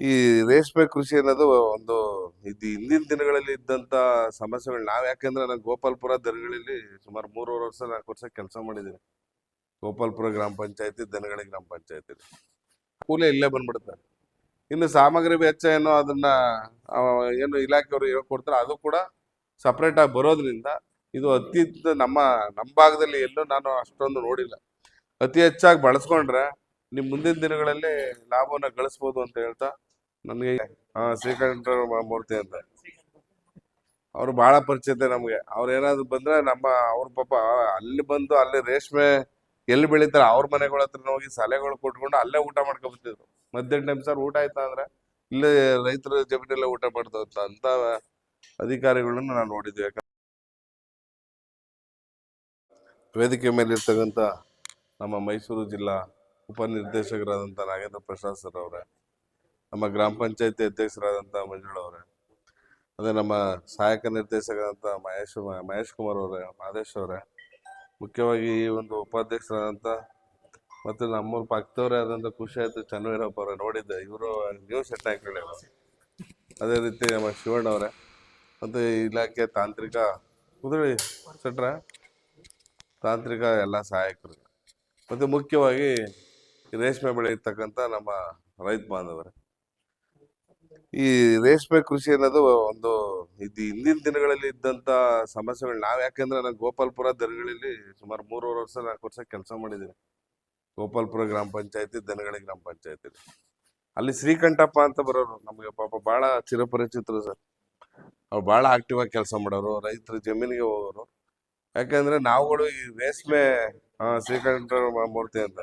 ಈ ರೇಷ್ಮೆ ಕೃಷಿ ಅನ್ನೋದು ಒಂದು ಇದು ಹಿಂದಿನ ದಿನಗಳಲ್ಲಿ ಇದ್ದಂತ ಸಮಸ್ಯೆಗಳು. ನಾವ್ ಯಾಕೆಂದ್ರೆ ನಾನು ಗೋಪಾಲ್ಪುರ ದನಗಳಲ್ಲಿ ಸುಮಾರು ಮೂರುವರೆ ವರ್ಷ ನಾಲ್ಕು ವರ್ಷ ಕೆಲಸ ಮಾಡಿದ್ದೀನಿ ಗೋಪಾಲ್ಪುರ ಗ್ರಾಮ ಪಂಚಾಯತಿ, ದನಗಳಿ ಗ್ರಾಮ ಪಂಚಾಯತಿ. ಕೂಲಿ ಇಲ್ಲೇ ಬಂದ್ಬಿಡ್ತಾರೆ ಇನ್ನು ಸಾಮಗ್ರಿ ವೆಚ್ಚ ಏನೋ ಅದನ್ನ ಏನು ಇಲಾಖೆಯವರು ಹೇಳ್ಕೊಡ್ತಾರೆ ಅದು ಕೂಡ ಸಪ್ರೇಟ್ ಆಗಿ ಬರೋದ್ರಿಂದ ಇದು ಅತಿ ನಮ್ಮ ನಮ್ಮ ಭಾಗದಲ್ಲಿ ಎಲ್ಲೂ ನಾನು ಅಷ್ಟೊಂದು ನೋಡಿಲ್ಲ. ಅತಿ ಹೆಚ್ಚಾಗಿ ಬಳಸ್ಕೊಂಡ್ರೆ ನಿಮ್ ಮುಂದಿನ ದಿನಗಳಲ್ಲಿ ಲಾಭವನ್ನ ಗಳಿಸ್ಬೋದು ಅಂತ ಹೇಳ್ತಾ ನನಗೆ ಆ, ಶ್ರೀಕಂಠ ಮೂರ್ತಿ ಅಂತ. ಅವ್ರು ಬಹಳ ಪರಿಚಯತೆ ನಮ್ಗೆ. ಅವ್ರು ಏನಾದ್ರು ಬಂದ್ರೆ ನಮ್ಮ ಅವ್ರ ಪಾಪ ಅಲ್ಲಿ ಬಂದು ಅಲ್ಲಿ ರೇಷ್ಮೆ ಎಲ್ಲಿ ಬೆಳಿತಾರೆ ಅವ್ರ ಮನೆಗಳ ಹತ್ರ ಹೋಗಿ ಸಲಹೆಗಳು ಕೊಟ್ಕೊಂಡು ಅಲ್ಲೇ ಊಟ ಮಾಡ್ಕೊಬಿಟ್ಟಿದ್ರು ಮಧ್ಯಾಹ್ನ ಟೈಮ್ ಸರ್ ಊಟ ಆಯ್ತಾ ಅಂದ್ರೆ ಇಲ್ಲೇ ರೈತರ ಜಮೀನಲ್ಲೇ ಊಟ ಮಾಡ್ತಾ ಅಂತ ಅಧಿಕಾರಿಗಳನ್ನ ನಾನು ನೋಡಿದ್ವಿ ಯಾಕಂದ್ರೆ ವೇದಿಕೆ ಮೇಲೆ ಇರ್ತಕ್ಕಂಥ ನಮ್ಮ ಮೈಸೂರು ಜಿಲ್ಲಾ ಉಪನಿರ್ದೇಶಕರಾದಂಥ ನಾಗೇಂದ್ರ ಪ್ರಸಾದ್ ಸರ್ ಅವರೇ ನಮ್ಮ ಗ್ರಾಮ ಪಂಚಾಯತಿ ಅಧ್ಯಕ್ಷರಾದಂಥ ಮಂಜುಳವರೇ ಅದೇ ನಮ್ಮ ಸಹಾಯಕ ನಿರ್ದೇಶಕರಾದಂಥ ಮಹೇಶ್ ಮಹೇಶ್ ಕುಮಾರ್ ಅವರೇ ಮಾದೇಶ್ ಅವರೇ, ಮುಖ್ಯವಾಗಿ ಈ ಒಂದು ಉಪಾಧ್ಯಕ್ಷರಾದಂಥ ಮತ್ತು ನಮ್ಮೂರ ಪಕ್ಕದವರೇ ಆದಂಥ ಖುಷಿ ಆಯ್ತು ಚನ್ನವೀರಪ್ಪ ಅವರೇ ನೋಡಿದ್ದೆ. ಇವರು ನೀವು ಸೆಟ್ ಹಾಕಿ ಅದೇ ರೀತಿ ನಮ್ಮ ಶಿವಣ್ಣ ಅವರೇ, ಮತ್ತು ಇಲಾಖೆ ತಾಂತ್ರಿಕ ಕುದುರೆ ಸೆಟ್ರ ತಾಂತ್ರಿಕ ಎಲ್ಲ ಸಹಾಯಕರು. ಮತ್ತು ಮುಖ್ಯವಾಗಿ ರೇಷ್ಮೆ ರೇಷ್ಮೆ ಬೆಳೆಯತಕ್ಕಂಥ ನಮ್ಮ ರೈತ ಬಾಂಧವರೇ. ಈ ರೇಷ್ಮೆ ಕೃಷಿ ಅನ್ನೋದು ಒಂದು ಇದು ಹಿಂದಿನ ದಿನಗಳಲ್ಲಿ ಇದ್ದಂತ ಸಮಸ್ಯೆಗಳು. ನಾವ್ ಯಾಕಂದ್ರೆ ನಾನು ಗೋಪಾಲ್ಪುರ ದನಗಳಲ್ಲಿ ಸುಮಾರು ಮೂರುವರೆ ವರ್ಷ, ನಾಲ್ಕು ವರ್ಷ ಕೆಲಸ ಮಾಡಿದ್ದೀನಿ ಗೋಪಾಲ್ಪುರ ಗ್ರಾಮ ಪಂಚಾಯತಿ, ದನಗಳಿ ಗ್ರಾಮ ಪಂಚಾಯತಿ. ಅಲ್ಲಿ ಶ್ರೀಕಂಠಪ್ಪ ಅಂತ ಬರೋರು ನಮಗೆ ಪಾಪ ಬಹಳ ಚಿರಪರಿಚಿತರು ಸರ್. ಅವ್ರು ಬಹಳ ಆಕ್ಟಿವ್ ಆಗಿ ಕೆಲಸ ಮಾಡೋರು, ರೈತರ ಜಮೀನಿಗೆ ಹೋಗೋರು. ಯಾಕಂದ್ರೆ ನಾವುಗಳು ಈ ರೇಷ್ಮೆ ಶ್ರೀಕಂಠ ಮೂರ್ತಿ ಅಂತ.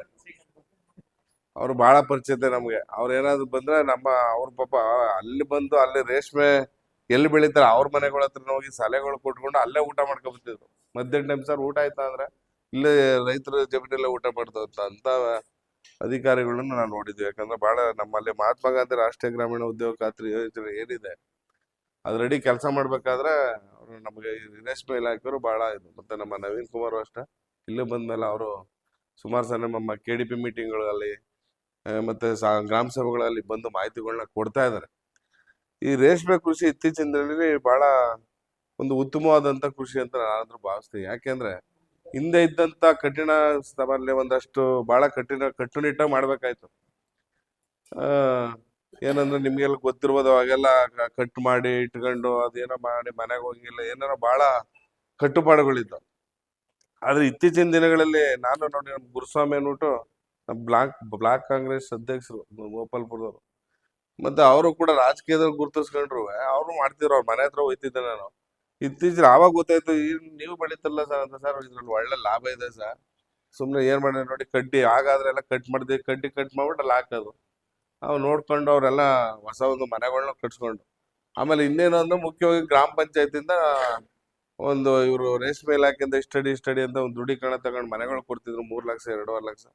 ಅವ್ರು ಬಹಳ ಪರಿಚಯತೆ ನಮ್ಗೆ. ಅವ್ರು ಏನಾದ್ರು ಬಂದ್ರೆ ನಮ್ಮ ಅವ್ರ ಪಾಪ ಅಲ್ಲಿ ಬಂದು ಅಲ್ಲಿ ರೇಷ್ಮೆ ಎಲ್ಲಿ ಬೆಳೀತಾರ ಅವ್ರ ಮನೆಗಳ ಹತ್ರ ಹೋಗಿ ಸಲಹೆಗಳು ಕೊಟ್ಕೊಂಡು ಅಲ್ಲೇ ಊಟ ಮಾಡ್ಕೊಬರ್ತಿದ್ರು ಮಧ್ಯಾಹ್ನ ಟೈಮ್ ಸರ್ ಊಟ ಆಯ್ತಾ ಅಂದ್ರೆ ಇಲ್ಲೇ ರೈತರ ಜಮೀನಲ್ಲೇ ಊಟ ಮಾಡ್ತಾ ಅಂತ ಅಧಿಕಾರಿಗಳನ್ನ ನಾವು ನೋಡಿದ್ವಿ ಯಾಕಂದ್ರೆ ಬಹಳ ನಮ್ಮಲ್ಲಿ ಮಹಾತ್ಮ ಗಾಂಧಿ ರಾಷ್ಟ್ರೀಯ ಗ್ರಾಮೀಣ ಉದ್ಯೋಗ ಖಾತ್ರಿ ಯೋಜನೆ ಏನಿದೆ, ಅದ್ರಡಿ ಕೆಲಸ ಮಾಡ್ಬೇಕಾದ್ರೆ ಅವರು ನಮಗೆ ರೇಷ್ಮೆ ಇಲಾಖೆಯವರು ಬಹಳ ಇದು. ಮತ್ತೆ ನಮ್ಮ ನವೀನ್ ಕುಮಾರ್ ಅಷ್ಟೇ. ಇಲ್ಲೇ ಬಂದ್ಮೇಲೆ ಅವರು ಸುಮಾರು ಸಲ ನಮ್ಮ ಕೆ ಡಿ ಪಿ ಮೀಟಿಂಗ್ಗಳಲ್ಲಿ ಮತ್ತೆ ಸಾ- ಗ್ರಾಮ ಸಭೆಗಳಲ್ಲಿ ಬಂದು ಮಾಹಿತಿಗಳನ್ನ ಕೊಡ್ತಾ ಇದ್ದಾರೆ. ಈ ರೇಷ್ಮೆ ಕೃಷಿ ಇತ್ತೀಚಿನ ದಿನಗಳಲ್ಲಿ ಬಹಳ ಒಂದು ಉತ್ತಮವಾದಂತ ಕೃಷಿ ಅಂತ ನಾನಾದ್ರೂ ಭಾವಿಸ್ತೀನಿ. ಯಾಕೆಂದ್ರೆ ಹಿಂದೆ ಇದ್ದಂತ ಕಠಿಣ ಸ್ಥಮಲ್ಲಿ ಒಂದಷ್ಟು ಬಹಳ ಕಠಿಣ, ಕಟ್ಟುನಿಟ್ಟಾಗಿ ಮಾಡ್ಬೇಕಾಯ್ತು. ಆ, ಏನಂದ್ರೆ ನಿಮ್ಗೆಲ್ಲ ಗೊತ್ತಿರ್ಬೋದು, ಅವಾಗೆಲ್ಲ ಕಟ್ ಮಾಡಿ ಇಟ್ಕೊಂಡು ಅದೇನೋ ಮಾಡಿ ಮನೆಗೆ ಹೋಗಿಲ್ಲ ಏನಾರ ಬಹಳ ಕಟ್ಟುಪಾಡುಗಳಿದ್ದವು. ಆದ್ರೆ ಇತ್ತೀಚಿನ ದಿನಗಳಲ್ಲಿ ನಾನು ನೋಡಿ ಗುರುಸ್ವಾಮಿ ಅನ್ಬಿಟ್ಟು ನಮ್ಮ ಬ್ಲಾಕ್ ಬ್ಲಾಕ್ ಕಾಂಗ್ರೆಸ್ ಅಧ್ಯಕ್ಷರು ಗೋಪಾಲ್ಪುರದವರು. ಮತ್ತೆ ಅವರು ಕೂಡ ರಾಜಕೀಯದಲ್ಲಿ ಗುರುತಿಸ್ಕೊಂಡ್ರು. ಅವರು ಮಾಡ್ತಿದ್ರು, ಅವ್ರ ಮನೆ ಹತ್ರ ಹೋಯ್ತಿದ್ದೆ ನಾನು. ಇತ್ತೀಚೆಗೆ ಆವಾಗ ಗೊತ್ತಾಯ್ತು ನೀವು ಬೆಳೀತಲ್ಲ ಸರ್ ಅಂತ ಸರ್ ಇದ್ರಲ್ಲಿ ಒಳ್ಳೆ ಲಾಭ ಇದೆ ಸರ್. ಸುಮ್ಮನೆ ಏನ್ ಮಾಡಿ ನೋಡಿ, ಕಡ್ಡಿ ಹಾಗಾದ್ರೆ ಎಲ್ಲ ಕಟ್ ಮಾಡಿದ್ವಿ ಕಡ್ಡಿ ಕಟ್ ಮಾಡ್ಬಿಟ್ಟು ಅಲ್ಲಿ ಹಾಕೋದು. ಅವ್ ನೋಡ್ಕೊಂಡು ಅವರೆಲ್ಲ ಹೊಸ ಒಂದು ಮನೆಗಳನ್ನ ಕಟ್ಸ್ಕೊಂಡು. ಆಮೇಲೆ ಇನ್ನೇನು ಅಂದ್ರೆ ಮುಖ್ಯವಾಗಿ ಗ್ರಾಮ ಪಂಚಾಯತಿಂದ ಒಂದು ಇವರು ರೇಷ್ಮೆ ಇಲಾಖೆಯಿಂದ ಸ್ಟಡಿ ಸ್ಟಡಿ ಅಂತ ಒಂದು ದೃಢೀಕರಣ ತಗೊಂಡು ಮನೆಗಳು ಕೊಡ್ತಿದ್ರು ಮೂರ್ ಲಕ್ಷ, ಎರಡೂವರೆ ಲಕ್ಷ.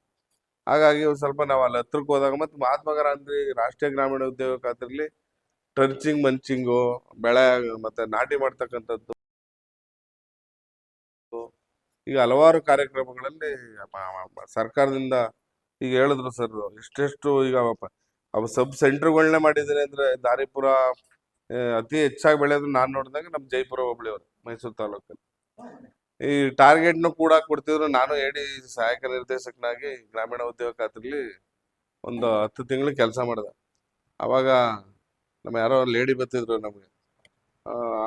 ಹಾಗಾಗಿ ಒಂದು ಸ್ವಲ್ಪ ನಾವು ಅಲ್ಲಿ ಹತ್ರಕ್ಕೆ ಹೋದಾಗ ಮತ್ತು ಮಹಾತ್ಮ ಗಾಂಧಿ ರಾಷ್ಟ್ರೀಯ ಗ್ರಾಮೀಣ ಉದ್ಯೋಗ ಖಾತ್ರಿಲಿ ಟ್ರಂಚಿಂಗ್, ಮಂಚಿಂಗು, ಬೆಳೆ, ಮತ್ತೆ ನಾಟಿ ಮಾಡ್ತಕ್ಕಂಥದ್ದು. ಈಗ ಹಲವಾರು ಕಾರ್ಯಕ್ರಮಗಳಲ್ಲಿ ಸರ್ಕಾರದಿಂದ ಈಗ ಹೇಳಿದ್ರು ಸರ್ ಎಷ್ಟೆಷ್ಟು ಈಗ ಸಬ್ ಸೆಂಟರ್ಗಳನ್ನೇ ಮಾಡಿದ್ದಾರೆ ಅಂದ್ರೆ ದಾರಿಪುರ ಅತಿ ಹೆಚ್ಚಾಗಿ ಬೆಳೆಯೋದು ನಾನು ನೋಡಿದಾಗ ನಮ್ಮ ಜೈಪುರ ಹೋಬಳಿಯವರು ಮೈಸೂರು ತಾಲೂಕಲ್ಲಿ. ಈ ಟಾರ್ಗೆಟ್ ನು ಕೂಡ ಕೊಡ್ತಿದ್ರು. ನಾನು ಹೇಳಿ ಸಹಾಯಕ ನಿರ್ದೇಶಕನಾಗಿ ಗ್ರಾಮೀಣ ಉದ್ಯೋಗ ಖಾತ್ರಿಲಿ ಒಂದು ಹತ್ತು ತಿಂಗಳು ಕೆಲಸ ಮಾಡಿದೆ. ಅವಾಗ ನಮ್ಮ ಯಾರೋ ಲೇಡಿ ಬರ್ತಿದ್ರು ನಮಗೆ.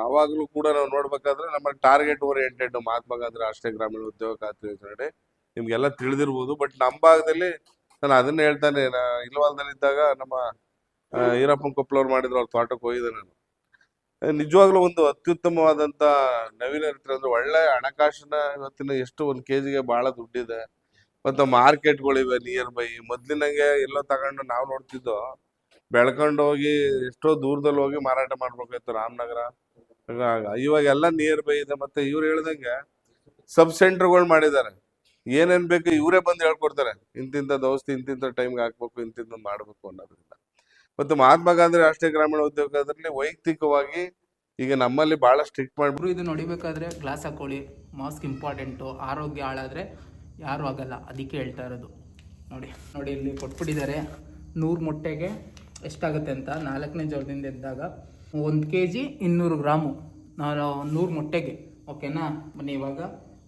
ಅವಾಗಲೂ ಕೂಡ ನಾವು ನೋಡ್ಬೇಕಾದ್ರೆ ನಮ್ಮ ಟಾರ್ಗೆಟ್ ಓರಿಯೆಂಟೆಡ್ ಮಹಾತ್ಮ ಗಾಂಧಿ ರಾಷ್ಟ್ರೀಯ ಗ್ರಾಮೀಣ ಉದ್ಯೋಗ ಖಾತ್ರಿ ಯೋಜನೆ. ನಿಮ್ಗೆಲ್ಲ ತಿಳಿದಿರ್ಬೋದು, ಬಟ್ ನಮ್ಮ ಭಾಗದಲ್ಲಿ ನಾನು ಅದನ್ನ ಹೇಳ್ತಾನೆ. ಇಲ್ವಾಲ್ದಲ್ಲಿದ್ದಾಗ ನಮ್ಮ ಈರಪ್ಪನ ಕೊಪ್ಪಳವ್ರು ಮಾಡಿದ್ರು, ಅವ್ರ ತೋಟಕ್ಕೆ ಹೋಗಿದ್ದೆ ನಾನು. ನಿಜವಾಗ್ಲೂ ಒಂದು ಅತ್ಯುತ್ತಮವಾದಂತ ನವೀನ ಅಂದ್ರೆ ಒಳ್ಳೆ ಹಣಕಾಸಿನ ಇವತ್ತಿನ ಎಷ್ಟು ಒಂದ್ ಕೆಜಿಗೆ ಬಹಳ ದುಡ್ಡಿದೆ. ಮತ್ತೆ ಮಾರ್ಕೆಟ್ಗಳಿವೆ ನಿಯರ್ ಬೈ ಮೊದ್ಲಿನಂಗೆ ಎಲ್ಲೋ ತಗೊಂಡು ನಾವು ನೋಡ್ತಿದ್ದೋ, ಬೆಳ್ಕೊಂಡು ಹೋಗಿ ಎಷ್ಟೋ ದೂರದಲ್ಲಿ ಹೋಗಿ ಮಾರಾಟ ಮಾಡ್ಬೇಕಾಯ್ತು ರಾಮನಗರ. ಇವಾಗ ಎಲ್ಲ ನಿಯರ್ ಬೈ ಇದೆ. ಮತ್ತೆ ಇವ್ರು ಹೇಳ್ದಂಗೆ ಸಬ್ ಸೆಂಟರ್ಗಳು ಮಾಡಿದ್ದಾರೆ. ಏನೇನ್ ಬೇಕು ಇವರೇ ಬಂದು ಹೇಳ್ಕೊಡ್ತಾರೆ. ಇಂತಿಂತ ದೋಸ್ತಿ, ಇಂತಿಂತ ಟೈಮ್ಗೆ ಹಾಕ್ಬೇಕು, ಇಂತಿಂತ ಮಾಡ್ಬೇಕು ಅನ್ನೋದ್ರಿಂದ. ಮತ್ತು ಮಹಾತ್ಮ ಗಾಂಧಿ ರಾಷ್ಟ್ರೀಯ ಗ್ರಾಮೀಣ ಉದ್ಯೋಗದಲ್ಲಿ ವೈಯಕ್ತಿಕವಾಗಿ ಈಗ ನಮ್ಮಲ್ಲಿ ಬಹಳ ಸ್ಟ್ರಿಕ್ಟ್ ಮಾಡಿಬಿಟ್ಟು ಇದು ನೋಡಿಬೇಕಾದ್ರೆ ಗ್ಲಾಸ್ ಹಾಕೊಳ್ಳಿ ಮಾಸ್ಕ್ ಇಂಪಾರ್ಟೆಂಟು ಆರೋಗ್ಯ ಹಾಳಾದರೆ ಯಾರೂ ಆಗಲ್ಲ ಅದಕ್ಕೆ ಹೇಳ್ತಾ ಇರೋದು. ನೋಡಿ ನೋಡಿ ಇಲ್ಲಿ ಕೊಟ್ಬಿಟ್ಟಿದ್ದಾರೆ. ನೂರು ಮೊಟ್ಟೆಗೆ ಎಷ್ಟಾಗುತ್ತೆ ಅಂತ ನಾಲ್ಕನೇ ಜ್ವರದಿಂದ ಎದ್ದಾಗ ಒಂದು ಕೆ ಜಿ ಇನ್ನೂರು ಗ್ರಾಮು. ನಾನು ನೂರು ಮೊಟ್ಟೆಗೆ ಓಕೆನಾ ಬನ್ನಿ ಇವಾಗ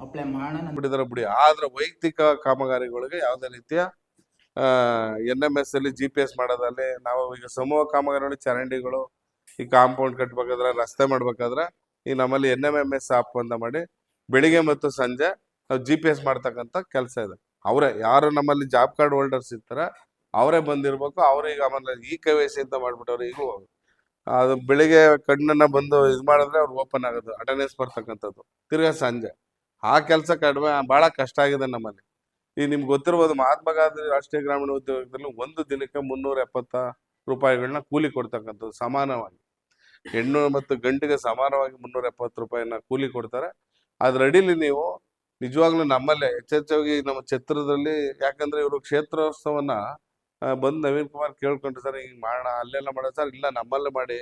ಅಪ್ಲೈ ಮಾಡೋಣ. ಬಿಡಿದಾರೆ ಬಿಡಿ. ಆದ್ರೆ ವೈಯಕ್ತಿಕ ಕಾಮಗಾರಿಗಳಿಗೆ ಯಾವುದೇ ರೀತಿಯ ಎನ್ ಎಂ ಎಸ್ ಅಲ್ಲಿ ಜಿ ಪಿ ಎಸ್ ಮಾಡೋದಲ್ಲಿ ನಾವು ಈಗ ಸಮೂಹ ಕಾಮಗಾರಿಗಳು, ಚರಂಡಿಗಳು, ಈ ಕಾಂಪೌಂಡ್ ಕಟ್ಬೇಕಾದ್ರೆ, ರಸ್ತೆ ಮಾಡ್ಬೇಕಾದ್ರೆ ಈ ನಮ್ಮಲ್ಲಿ N M M S app ಅಂತ ಮಾಡಿ ಬೆಳಿಗ್ಗೆ ಮತ್ತು ಸಂಜೆ ನಾವು ಜಿ ಪಿ ಎಸ್ ಮಾಡ್ತಕ್ಕಂಥ ಕೆಲಸ ಇದೆ. ಅವರೇ, ಯಾರು ನಮ್ಮಲ್ಲಿ ಜಾಬ್ ಕಾರ್ಡ್ ಹೋಲ್ಡರ್ಸ್ ಇರ್ತಾರೆ ಅವರೇ ಬಂದಿರ್ಬೇಕು. ಅವ್ರಿಗೆ ಆಮೇಲೆ ಇ ಕೆ ವೈ ಸಿ ಅಂತ ಮಾಡ್ಬಿಟ್ಟವ್ರು ಈಗ ಅದು ಬೆಳಿಗ್ಗೆ ಕಣ್ಣನ್ನ ಬಂದು ಇದು ಮಾಡಿದ್ರೆ ಅವ್ರು ಓಪನ್ ಆಗೋದು, ಅಟೆಂಡೆನ್ಸ್ ಬರ್ತಕ್ಕಂಥದ್ದು. ತಿರ್ಗಾ ಸಂಜೆ. ಆ ಕೆಲಸ ಕಡಿಮೆ, ಬಹಳ ಕಷ್ಟ ಆಗಿದೆ ನಮ್ಮಲ್ಲಿ. ಈಗ ನಿಮ್ಗೆ ಗೊತ್ತಿರ್ಬೋದು ಮಹಾತ್ಮ ಗಾಂಧಿ ರಾಷ್ಟ್ರೀಯ ಗ್ರಾಮೀಣ ಉದ್ಯೋಗದಲ್ಲಿ ಒಂದು ದಿನಕ್ಕೆ ಮುನ್ನೂರ ಎಪ್ಪತ್ತ ರೂಪಾಯಿಗಳನ್ನ ಕೂಲಿ ಕೊಡ್ತಕ್ಕಂಥದ್ದು ಸಮಾನವಾಗಿ. ಹೆಣ್ಣು ಮತ್ತು ಗಂಟಿಗೆ ಸಮಾನವಾಗಿ ಮುನ್ನೂರ ಎಪ್ಪತ್ತು ರೂಪಾಯಿನ ಕೂಲಿ ಕೊಡ್ತಾರೆ. ಅದ್ರ ಅಡಿಲಿ ನೀವು ನಿಜವಾಗ್ಲೂ ನಮ್ಮಲ್ಲೇ ಹೆಚ್ಚೆಚ್ಚಾಗಿ ನಮ್ಮ ಛತ್ರದಲ್ಲಿ ಯಾಕಂದ್ರೆ ಇವರು ಕ್ಷೇತ್ರೋತ್ಸವನ ಆ, ಬಂದು ನವೀನ್ ಕುಮಾರ್ ಕೇಳ್ಕೊಂಡ್ರೆ ಸರ್ ಹಿಂಗ್ ಮಾಡೋಣ ಅಲ್ಲೆಲ್ಲ ಮಾಡೋಣ ಸರ್ ಇಲ್ಲ ನಮ್ಮಲ್ಲೇ ಮಾಡಿ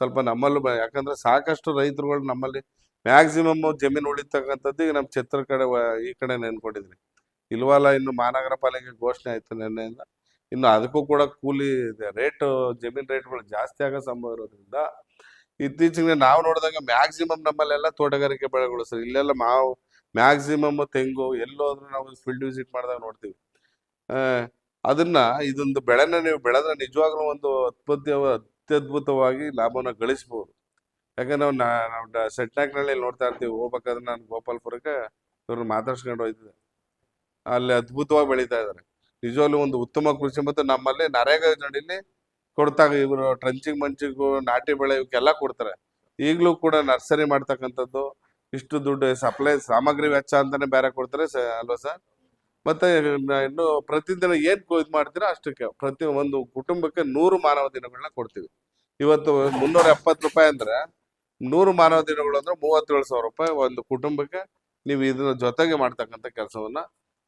ಸ್ವಲ್ಪ ನಮ್ಮಲ್ಲೂ ಯಾಕಂದ್ರೆ ಸಾಕಷ್ಟು ರೈತರುಗಳು ನಮ್ಮಲ್ಲಿ ಮ್ಯಾಕ್ಸಿಮಮ್ ಜಮೀನು ಉಳಿತಕ್ಕಂಥದ್ದು ಈಗ ನಮ್ಮ ಛತ್ರ ಕಡೆ ಈ ಕಡೆ ನೆನ್ಕೊಂಡಿದ್ರಿ. ಇಲ್ವಲ್ಲ, ಇನ್ನು ಮಹಾನಗರ ಪಾಲಿಕೆ ಘೋಷಣೆ ಆಯ್ತು ನಿನ್ನೆಯಿಂದ. ಇನ್ನು ಅದಕ್ಕೂ ಕೂಡ ಕೂಲಿ ರೇಟ್, ಜಮೀನ್ ರೇಟ್ಗಳು ಜಾಸ್ತಿ ಆಗೋ ಸಂಭವ ಇರೋದ್ರಿಂದ ಇತ್ತೀಚೆಗೆ ನಾವು ನೋಡಿದಾಗ ಮ್ಯಾಕ್ಸಿಮಮ್ ನಮ್ಮಲ್ಲೆಲ್ಲ ತೋಟಗಾರಿಕೆ ಬೆಳೆಗಳು ಸರ್. ಇಲ್ಲೆಲ್ಲ ಮಾವು ಮ್ಯಾಕ್ಸಿಮಮ್ ತೆಂಗು, ಎಲ್ಲೋದ್ರೂ ನಾವು ಫೀಲ್ಡ್ ವಿಸಿಟ್ ಮಾಡಿದಾಗ ನೋಡ್ತೀವಿ. ಅದನ್ನ ಇದೊಂದು ಬೆಳೆನ ನೀವು ಬೆಳೆದ್ರೆ ನಿಜವಾಗ್ಲೂ ಒಂದು ಅತ್ಯದ್ಭುತ ಅತ್ಯದ್ಭುತವಾಗಿ ಲಾಭವನ್ನ ಗಳಿಸ್ಬೋದು. ಯಾಕಂದ್ರೆ ನಾವು ನಾವು ಸೆಟ್ನಾಕ್ನಲ್ಲಿ ನೋಡ್ತಾ ಇರ್ತೀವಿ. ಹೋಗ್ಬೇಕಾದ್ರೆ ನಾನು ಗೋಪಾಲ್ಪುರಕ್ಕೆ ಇವ್ರನ್ನ ಮಾತಾಡ್ಸ್ಕೊಂಡು ಹೋಯ್ತಿದ್ದೆ. ಅಲ್ಲಿ ಅದ್ಭುತವಾಗಿ ಬೆಳೀತಾ ಇದ್ದಾರೆ. ನಿಜವಾಗ್ಲೂ ಒಂದು ಉತ್ತಮ ಕೃಷಿ ಮತ್ತು ನಮ್ಮಲ್ಲಿ ನರೇಗಾ ಯೋಜನೆಯಲ್ಲಿ ಕೊಡ್ತಾಗ ಇವರು ಟ್ರಂಚಿಂಗ್ ಮಂಚಿಗೂ ನಾಟಿ ಬೆಳೆ ಇವಕ್ಕೆಲ್ಲ ಕೊಡ್ತಾರೆ. ಈಗಲೂ ಕೂಡ ನರ್ಸರಿ ಮಾಡ್ತಕ್ಕಂಥದ್ದು ಇಷ್ಟು ದುಡ್ಡು ಸಪ್ಲೈ ಸಾಮಗ್ರಿ ವೆಚ್ಚ ಅಂತಾನೆ ಬೇರೆ ಕೊಡ್ತಾರೆ ಅಲ್ವಾ ಸರ್? ಮತ್ತೆ ಇನ್ನು ಪ್ರತಿದಿನ ಏನ್ ಇದ್ ಮಾಡ್ತೀರಾ ಅಷ್ಟಕ್ಕೆ. ಪ್ರತಿ ಒಂದು ಕುಟುಂಬಕ್ಕೆ ನೂರು ಮಾನವ ದಿನಗಳನ್ನ ಕೊಡ್ತೀವಿ. ಇವತ್ತು ಮುನ್ನೂರ ಎಪ್ಪತ್ತು ರೂಪಾಯಿ ಅಂದ್ರೆ ನೂರು ಮಾನವ ದಿನಗಳು ಅಂದ್ರೆ ಮೂವತ್ತೇಳು ಸಾವಿರ ರೂಪಾಯಿ ಒಂದು ಕುಟುಂಬಕ್ಕೆ ನೀವು ಇದನ್ನ ಜೊತೆಗೆ ಮಾಡ್ತಕ್ಕಂಥ ಕೆಲಸವನ್ನ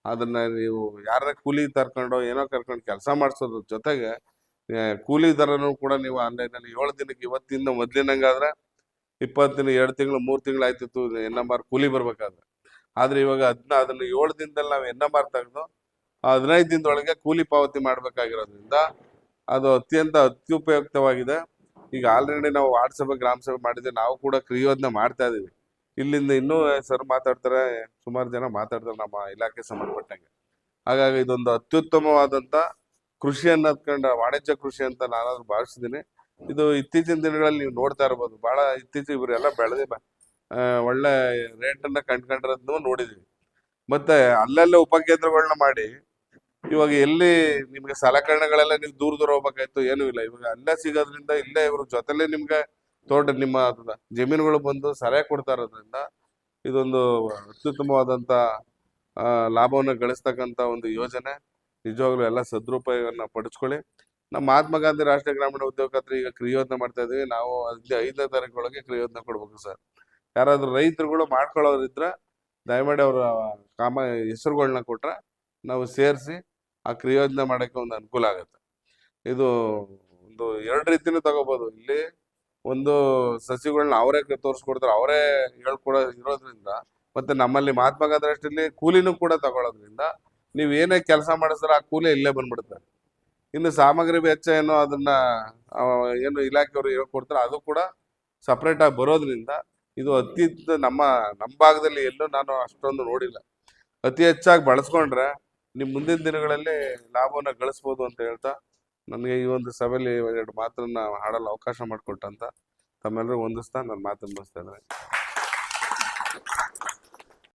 ಅದನ್ನ ನೀವು ಯಾರ ಕೂಲಿ ತರ್ಕೊಂಡು ಏನೋ ಕರ್ಕೊಂಡು ಕೆಲಸ ಮಾಡಿಸೋದ್ರ ಜೊತೆಗೆ ಕೂಲಿ ದರನು ಕೂಡ ನೀವು ಆನ್ಲೈನ್ ಅಲ್ಲಿ ಏಳು ದಿನಕ್ಕೆ ಇವತ್ತಿಂದ ಮೊದ್ಲಿನಂಗಾದ್ರೆ ಇಪ್ಪತ್ತು ದಿನ, ಎರಡು ತಿಂಗಳು, ಮೂರು ತಿಂಗಳು ಆಯ್ತಿತ್ತು ಎನ್ ಎಂ ಆರ್ ಕೂಲಿ ಬರ್ಬೇಕಾದ್ರೆ. ಆದ್ರೆ ಇವಾಗ ಅದನ್ನ ಅದನ್ನ ಏಳು ದಿನದಲ್ಲಿ ನಾವು ಎನ್ ಎಂ ಆರ್ ತೆಗೆದು ಹದಿನೈದು ದಿನದೊಳಗೆ ಕೂಲಿ ಪಾವತಿ ಮಾಡ್ಬೇಕಾಗಿರೋದ್ರಿಂದ ಅದು ಅತ್ಯಂತ ಅತ್ಯುಪಯುಕ್ತವಾಗಿದೆ. ಈಗ ಆಲ್ರೆಡಿ ನಾವು ವಾರ್ಡ್ ಸಭೆ, ಗ್ರಾಮ ಸಭೆ ನಾವು ಕೂಡ ಕ್ರಿಯೋದನ್ನ ಮಾಡ್ತಾ ಇದೀವಿ. ಇಲ್ಲಿಂದ ಇನ್ನೂ ಸರ್ ಮಾತಾಡ್ತಾರೆ, ಸುಮಾರು ಜನ ಮಾತಾಡ್ತಾರೆ ನಮ್ಮ ಇಲಾಖೆ ಸಂಬಂಧಪಟ್ಟಂಗೆ. ಹಾಗಾಗಿ ಇದೊಂದು ಅತ್ಯುತ್ತಮವಾದಂತ ಕೃಷಿ ಅನ್ನೋದ್ಕೊಂಡ, ವಾಣಿಜ್ಯ ಕೃಷಿ ಅಂತ ನಾನಾದ್ರೂ ಭಾವಿಸಿದ್ದೀನಿ ಇದು ಇತ್ತೀಚಿನ ದಿನಗಳಲ್ಲಿ ನೀವು ನೋಡ್ತಾ ಇರ್ಬೋದು, ಬಹಳ ಇತ್ತೀಚೆಗೆ ಇವರೆಲ್ಲ ಬೆಳೆದಿ ಒಳ್ಳೆ ರೇಟ್ ಅನ್ನ ಕಂಡ್ಕೊಂಡಿರೋದನ್ನು ನೋಡಿದೀವಿ. ಮತ್ತೆ ಅಲ್ಲಲ್ಲೇ ಉಪಕೇಂದ್ರಗಳನ್ನ ಮಾಡಿ, ಇವಾಗ ಎಲ್ಲಿ ನಿಮ್ಗೆ ಸಲಕರಣೆಗಳೆಲ್ಲ ನೀವು ದೂರ ದೂರ ಹೋಗ್ಬೇಕಾಯ್ತು ಏನೂ ಇಲ್ಲ. ಇವಾಗ ಅಲ್ಲೇ ಸಿಗೋದ್ರಿಂದ ಇಲ್ಲೇ ಇವ್ರ ಜೊತೆಲೆ ನಿಮ್ಗೆ ತೋಟ ನಿಮ್ಮ ಜಮೀನುಗಳು ಬಂದು ಸಲಹೆ ಕೊಡ್ತಾ ಇರೋದ್ರಿಂದ ಇದೊಂದು ಅತ್ಯುತ್ತಮವಾದಂತ ಲಾಭವನ್ನು ಗಳಿಸ್ತಕ್ಕಂತ ಒಂದು ಯೋಜನೆ. ನಿಜವಾಗ್ಲೂ ಎಲ್ಲ ಸದುಪಯೋಗವನ್ನ ಪಡಿಸ್ಕೊಳ್ಳಿ. ನಮ್ಮ ಮಹಾತ್ಮ ಗಾಂಧಿ ರಾಷ್ಟ್ರೀಯ ಗ್ರಾಮೀಣ ಉದ್ಯೋಗ ಖಾತ್ರಿ ಈಗ ಕ್ರಿಯೋಜನೆ ಮಾಡ್ತಾ ಇದೀವಿ. ನಾವು ಅಲ್ಲಿ ಐದನೇ ತಾರೀಕು ಒಳಗೆ ಕ್ರಿಯೋಜನೆ ಕೊಡ್ಬೇಕು ಸರ್. ಯಾರಾದರೂ ರೈತರುಗಳು ಮಾಡ್ಕೊಳ್ಳೋರಿದ್ರೆ ದಯಮಾಡಿ ಅವರ ಕಾಮ ಹೆಸರುಗಳನ್ನ ಕೊಟ್ರೆ ನಾವು ಸೇರಿಸಿ ಆ ಕ್ರಿಯೋಜನೆ ಮಾಡಕ್ಕೆ ಒಂದು ಅನುಕೂಲ ಆಗುತ್ತೆ. ಇದು ಒಂದು ಎರಡು ರೀತಿನೂ ತಗೋಬಹುದು ಇಲ್ಲಿ ಒಂದು ಸಸಿಗಳನ್ನ ಅವರೇ ತೋರಿಸ್ಕೊಡ್ತಾರೆ. ಅವರೇ ಹೇಳ್ಕೊಡೋ ಇರೋದ್ರಿಂದ ಮತ್ತೆ ನಮ್ಮಲ್ಲಿ ಮಹಾತ್ಮ ಗಾಂಧಿ ಅಷ್ಟರಲ್ಲಿ ಕೂಲಿನೂ ಕೂಡ ತಗೊಳ್ಳೋದ್ರಿಂದ ನೀವು ಏನೇ ಕೆಲಸ ಮಾಡಿಸಿದ್ರೆ ಆ ಕೂಲಿ ಇಲ್ಲೇ ಬಂದ್ಬಿಡುತ್ತೆ. ಇನ್ನು ಸಾಮಗ್ರಿ ವೆಚ್ಚ ಏನೋ ಅದನ್ನ ಏನು ಇಲಾಖೆಯವರು ಹೇಳ್ಕೊಡ್ತಾರೆ, ಅದು ಕೂಡ ಸಪ್ರೇಟ್ ಆಗಿ ಬರೋದ್ರಿಂದ ಇದು ಅತ್ಯಂತ ನಮ್ಮ ನಮ್ಮ ಭಾಗದಲ್ಲಿ ಎಲ್ಲೂ ನಾನು ಅಷ್ಟೊಂದು ನೋಡಿಲ್ಲ. ಅತಿ ಹೆಚ್ಚಾಗಿ ಬಳಸ್ಕೊಂಡ್ರೆ ನಿಮ್ಮ ಮುಂದಿನ ದಿನಗಳಲ್ಲಿ ಲಾಭವನ್ನು ಗಳಿಸ್ಬೋದು ಅಂತ ಹೇಳ್ತಾ ನನಗೆ ಈ ಒಂದು ಸಭೆಯಲ್ಲಿ ಎರಡು ಮಾತನ್ನ ಹಾಡಲು ಅವಕಾಶ ಮಾಡಿಕೊಟ್ಟಂತ ತಮ್ಮೆಲ್ಲರೂ ಹೊಂದಿಸ್ತಾ ನಾನು ಮಾತನ್ನು ಮುಗಿಸ್ತಾ ಇದ್ದೇನೆ.